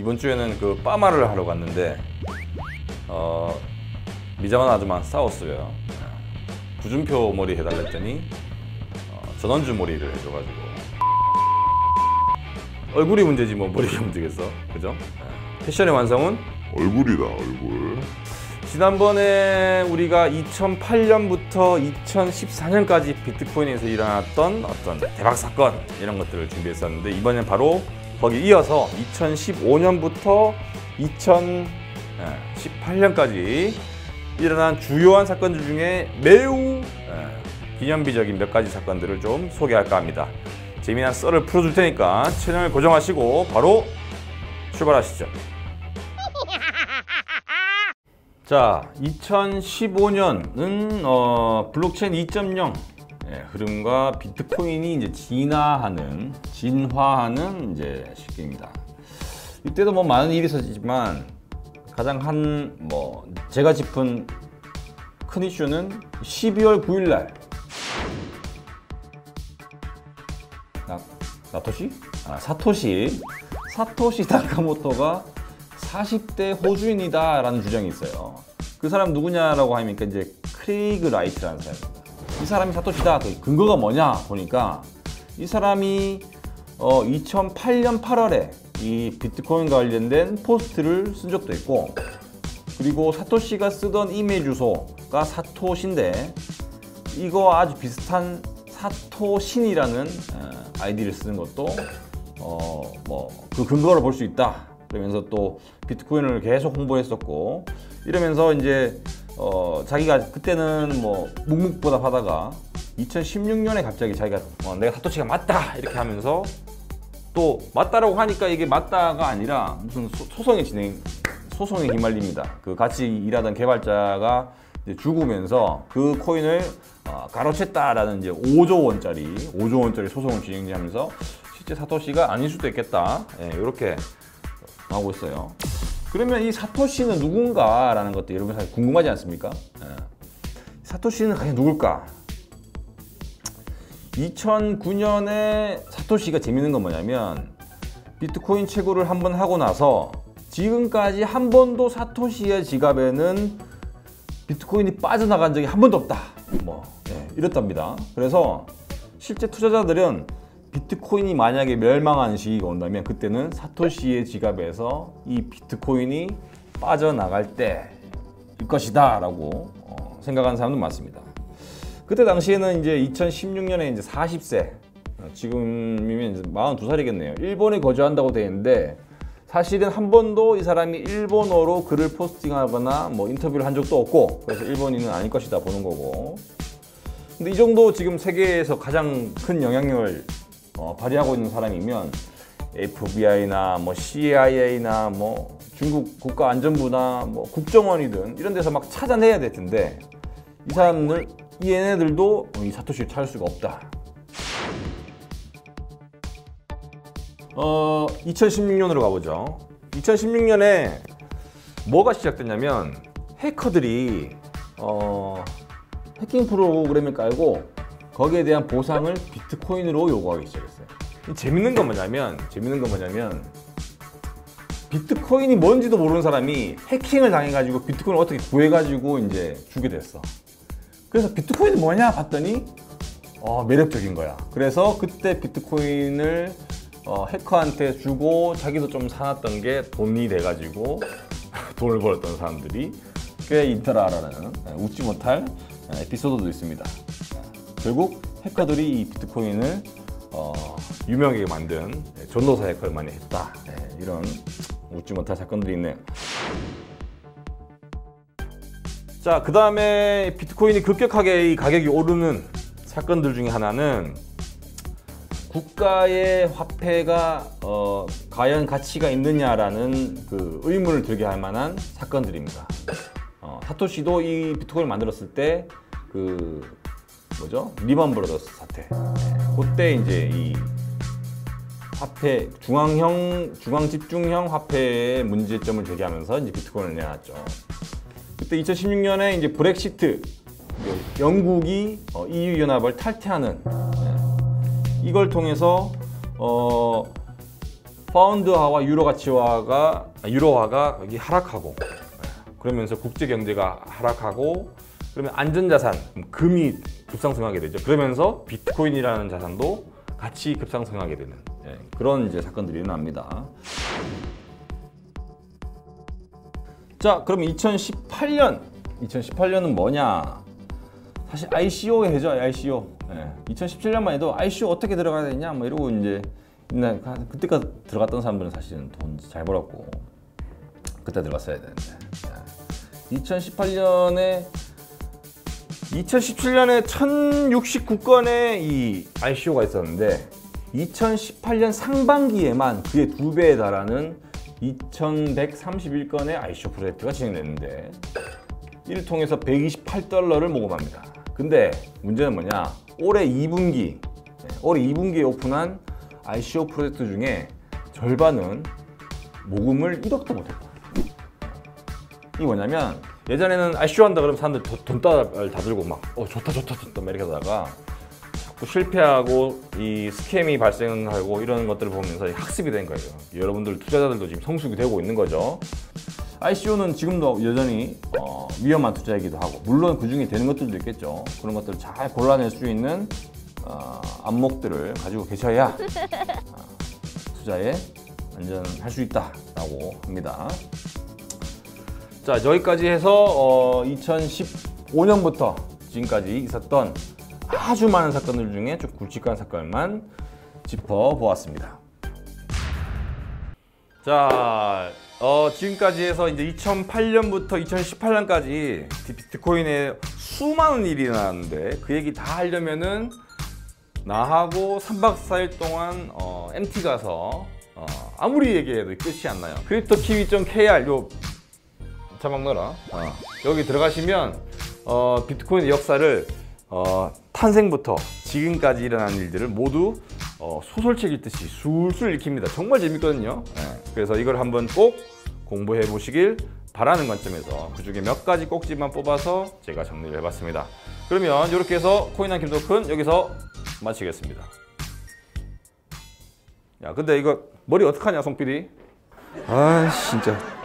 이번 주에는 그 빠마를 하러 갔는데 어, 미자만 아줌마 싸웠어요. 구준표 머리 해달랬더니 어, 전원주 머리를 해줘가지고 얼굴이 문제지 뭐 머리가 문제겠어, 그죠? 예. 패션의 완성은 얼굴이다 얼굴 지난번에 우리가 2008년부터 2014년까지 비트코인에서 일어났던 어떤 대박 사건 이런 것들을 준비했었는데 이번엔 바로 거기 이어서 2015년부터 2018년까지 일어난 주요한 사건들 중에 매우 예, 기념비적인 몇 가지 사건들을 좀 소개할까 합니다. 재미난 썰을 풀어줄 테니까 채널 고정하시고 바로 출발하시죠. 자, 2015년은 어, 블록체인 2.0 예, 흐름과 비트코인이 이제 진화하는, 진화하는 이제 시기입니다. 이때도 뭐 많은 일이 있었지만 가장 한 뭐 제가 짚은 큰 이슈는 12월 9일 날 나, 나토시? 아, 사토시 사토시 다카모토가 40대 호주인이다 라는 주장이 있어요. 그 사람 누구냐라고 하니까 이제 크레이그 라이트라는 사람입니다. 이 사람이 사토시다. 그 근거가 뭐냐 보니까 이 사람이 어 2008년 8월에 이 비트코인 관련된 포스트를 쓴 적도 있고 그리고 사토시가 쓰던 이메일 주소가 사토신데 이거 아주 비슷한 사토신이라는 어, 아이디를 쓰는 것도 어 뭐 그 근거를 볼수 있다. 그러면서 또 비트코인을 계속 홍보했었고 이러면서 이제 어 자기가 그때는 뭐 묵묵보답하다가 2016년에 갑자기 자기가 어, 내가 사토시가 맞다 이렇게 하면서 또 맞다라고 하니까 이게 맞다가 아니라 무슨 소, 소송이 진행 소송에 휘말립니다. 그 같이 일하던 개발자가 이제 죽으면서 그 코인을 어, 가로챘다라는 이제 5조 원짜리 5조 원짜리 소송을 진행하면서 실제 사토시가 아닐 수도 있겠다. 예, 이렇게 하고 있어요. 그러면 이 사토시는 누군가라는 것도 여러분 사실 궁금하지 않습니까? 예. 사토시는 과연 누굴까? 2009년에 사토시가 재밌는 건 뭐냐면 비트코인 채굴을 한 번 하고 나서 지금까지 한 번도 사토시의 지갑에는 비트코인이 빠져나간 적이 한 번도 없다. 뭐 예, 이렇답니다. 그래서 실제 투자자들은 비트코인이 만약에 멸망하는 시기가 온다면 그때는 사토시의 지갑에서 이 비트코인이 빠져나갈 때일 것이다 라고 어, 생각하는 사람도 많습니다. 그때 당시에는 이제 2016년에 이제 40세 어, 지금이면 이제 42살이겠네요. 일본에 거주한다고 되어 있는데 사실은 한 번도 이 사람이 일본어로 글을 포스팅하거나 뭐 인터뷰를 한 적도 없고 그래서 일본인은 아닐 것이다 보는 거고. 근데 이 정도 지금 세계에서 가장 큰 영향력을 어, 발휘하고 있는 사람이면 FBI나 뭐 CIA나 뭐 중국 국가안전부나 뭐 국정원이든 이런 데서 막 찾아내야 될 텐데 이 사람들 이 얘네들도 이 사토시를 찾을 수가 없다. 어 2016년으로 가보죠. 2016년에 뭐가 시작됐냐면 해커들이 어, 해킹 프로그램을 깔고 거기에 대한 보상을 비트코인으로 요구하기 시작했어요. 재밌는 건 뭐냐면 재밌는 건 뭐냐면 비트코인이 뭔지도 모르는 사람이 해킹을 당해가지고 비트코인을 어떻게 구해가지고 이제 주게 됐어. 그래서 비트코인이 뭐냐 봤더니 어, 매력적인 거야. 그래서 그때 비트코인을 어, 해커한테 주고 자기도 좀 사놨던 게 돈이 돼가지고 돈을 벌었던 사람들이 꽤 있더라라는 예, 웃지 못할 예, 에피소드도 있습니다. 결국 해커들이 이 비트코인을 어, 유명하게 만든 예, 전도사 해커를 많이 했다. 예, 이런 웃지 못할 사건들이 있네요. 자, 그 다음에 비트코인이 급격하게 이 가격이 오르는 사건들 중에 하나는 국가의 화폐가 어, 과연 가치가 있느냐라는 그 의문을 들게 할 만한 사건들입니다. 어, 사토시도 이 비트코인을 만들었을 때그 뭐죠? 리먼 브로더스 사태. 네, 그때 이제 이 화폐 중앙형 중앙 집중형 화폐의 문제점을 제기하면서 이제 비트코인을 내놨죠. 그때 2016년에 이제 브렉시트 영국이 어, EU 연합을 탈퇴하는 네, 이걸 통해서 어, 파운드화와 유로 가치화가 아, 유로화가 여기 하락하고 예, 그러면서 국제 경제가 하락하고 그러면 안전자산 금이 급상승하게 되죠. 그러면서 비트코인이라는 자산도 같이 급상승하게 되는 예, 그런 이제 사건들이 일어납니다. 자, 그럼 2018년 2018년은 뭐냐? 사실 ICO 해죠, ICO. 예, 2017년만 해도 ICO 어떻게 들어가야 되냐, 뭐 이러고 이제 그때까지 들어갔던 사람들은 사실은 돈 잘 벌었고 그때 들어갔어야 되는데. 예. 2018년에 2017년에 1069건의 이 ICO가 있었는데 2018년 상반기에만 그의 두 배에 달하는 2131건의 ICO 프로젝트가 진행됐는데 이를 통해서 128달러를 모금합니다. 근데 문제는 뭐냐? 올해 2분기, 올해 2분기에 오픈한 ICO 프로젝트 중에 절반은 모금을 1억도 못했다. 이게 뭐냐면 예전에는 ICO 한다 그러면 사람들 돈- 돈다발 다 들고 막 어 좋다 좋다 좋다 막 이렇게 하다가 자꾸 실패하고 이 스캠이 발생하고 이런 것들을 보면서 학습이 된 거예요. 여러분들 투자자들도 지금 성숙이 되고 있는 거죠. ICO는 지금도 여전히 어, 위험한 투자이기도 하고 물론 그 중에 되는 것들도 있겠죠. 그런 것들을 잘 골라낼 수 있는 어, 안목들을 가지고 계셔야 어, 투자에 안전할 수 있다라고 합니다. 자 여기까지 해서 어, 2015년부터 지금까지 있었던 아주 많은 사건들 중에 좀 굵직한 사건만 짚어보았습니다. 자, 어, 지금까지 해서 이제 2008년부터 2018년까지 비트코인에 수많은 일이 일어났는데 그 얘기 다 하려면은 나하고 3박 4일 동안 어, MT 가서 어, 아무리 얘기해도 끝이 안 나요. 크립토 키위.kr 요 넣어라. 어, 여기 들어가시면 어, 비트코인의 역사를 어, 탄생부터 지금까지 일어난 일들을 모두 어, 소설책 읽듯이 술술 읽힙니다. 정말 재밌거든요. 예, 그래서 이걸 한번 꼭 공부해 보시길 바라는 관점에서 그 중에 몇 가지 꼭지만 뽑아서 제가 정리를 해봤습니다. 그러면 이렇게 해서 코인한 김도큰 여기서 마치겠습니다. 야, 근데 이거 머리 어떡하냐, 송PD? 아, 진짜.